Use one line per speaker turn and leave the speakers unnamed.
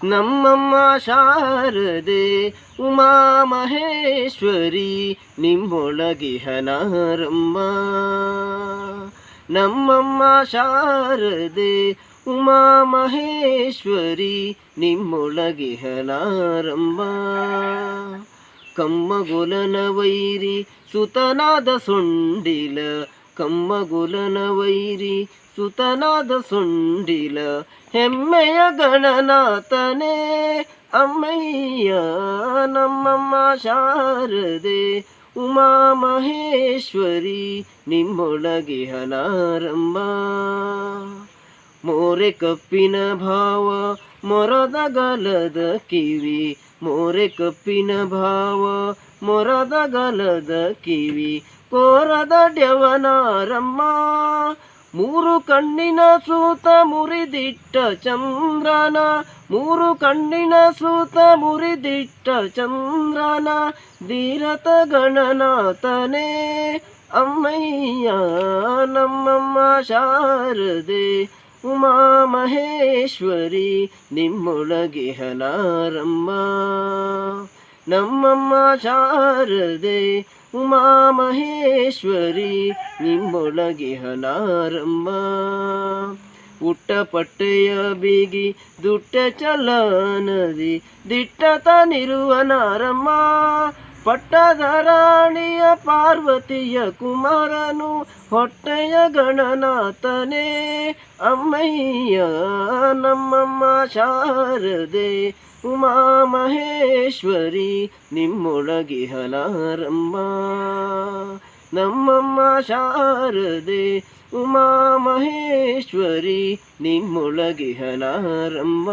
ನಮ್ಮಮ್ಮ ಶಾರದೆ ಉಮಾ ಮಹೇಶ್ವರಿ ನಿಮ್ಮೊಳಗಿಹನಾರಮ್ಮ ನಮ್ಮಮ್ಮ ಶಾರದೆ ಉಮಾ ಮಹೇಶ್ವರಿ ನಿಮ್ಮೊಳಗಿಹನಾರಮ್ಮ ಕಮ್ಮಗುಲನ ವೈರಿ ಸುತನಾದ ಸೊಂಡಿಲ ಕಮ್ಮಗುಲನ ವೈರಿ ಸುತನಾದ ಸೊಂಡಿಲ ಹೆಮ್ಮೆಯ ಗಣನಾಥನೇ, ಅಮ್ಮಯ್ಯ ನಮ್ಮಮ್ಮ ಶಾರದೆ, ಉಮಾ ಮಹೇಶ್ವರಿ ನಿಮ್ಮೊಳಗೆ ಹನಾರಂಭ ಮೋರೆ ಕಪ್ಪಿನ ಭಾವ ಮೊರದ ಗಲದ ಕಿವಿ, ಮೋರೆ ಕಪ್ಪಿನ ಭಾವ ಮೊರದ ಗಲದ ಕಿವಿ, ಕೋರದ ಡ್ಯವನಾರಮ್ಮ. ಮೂರು ಕಣ್ಣಿನ ಸೂತ ಮುರಿದಿಟ್ಟ ಚಂದ್ರನ, ಮೂರು ಕಣ್ಣಿನ ಸೂತ ಮುರಿದಿಟ್ಟ ಚಂದ್ರನ. ಧೀರತ ಗಣನಾಥನೇ, ಅಮ್ಮಯ್ಯ, ನಮ್ಮಮ್ಮ ಶಾರದೆ. ಉಮಾ ಮಹೇಶ್ವರಿ, ನಿಮ್ಮೊಳಗೆ ಹನಾರಮ್ಮ. ನಮ್ಮಮ್ಮ ಶಾರದೆ ಉಮಾ ಮಹೇಶ್ವರಿ ನಿಮ್ಮೊಳಗೆ ಹನಾರಮ್ಮ ಉಟ್ಟ ಪಟ್ಟೆಯ ಬೀಗಿ ದುಟ್ಟ ಚಲನದಿ ದಿಟ್ಟ ತಾನಿರುವ ನಾರಮ್ಮ. ಪಟ್ಟದ ರಾಣಿಯ ಪಾರ್ವತಿಯ ಕುಮಾರನು ಹೊಟ್ಟೆಯ ಗಣನಾಥನೇ. ಅಮ್ಮಯ್ಯ, ನಮ್ಮಮ್ಮ ಶಾರದೆ ಉಮಾ ಮಹೇಶ್ವರಿ ನಿಮ್ಮೊಳಗೆ ಹನಾರಮ್ಮ ನಮ್ಮಮ್ಮ ಶಾರದೆ ಉಮಾ ಮಹೇಶ್ವರಿ ನಿಮ್ಮೊಳಗೆ ಹನಾರಮ್ಮ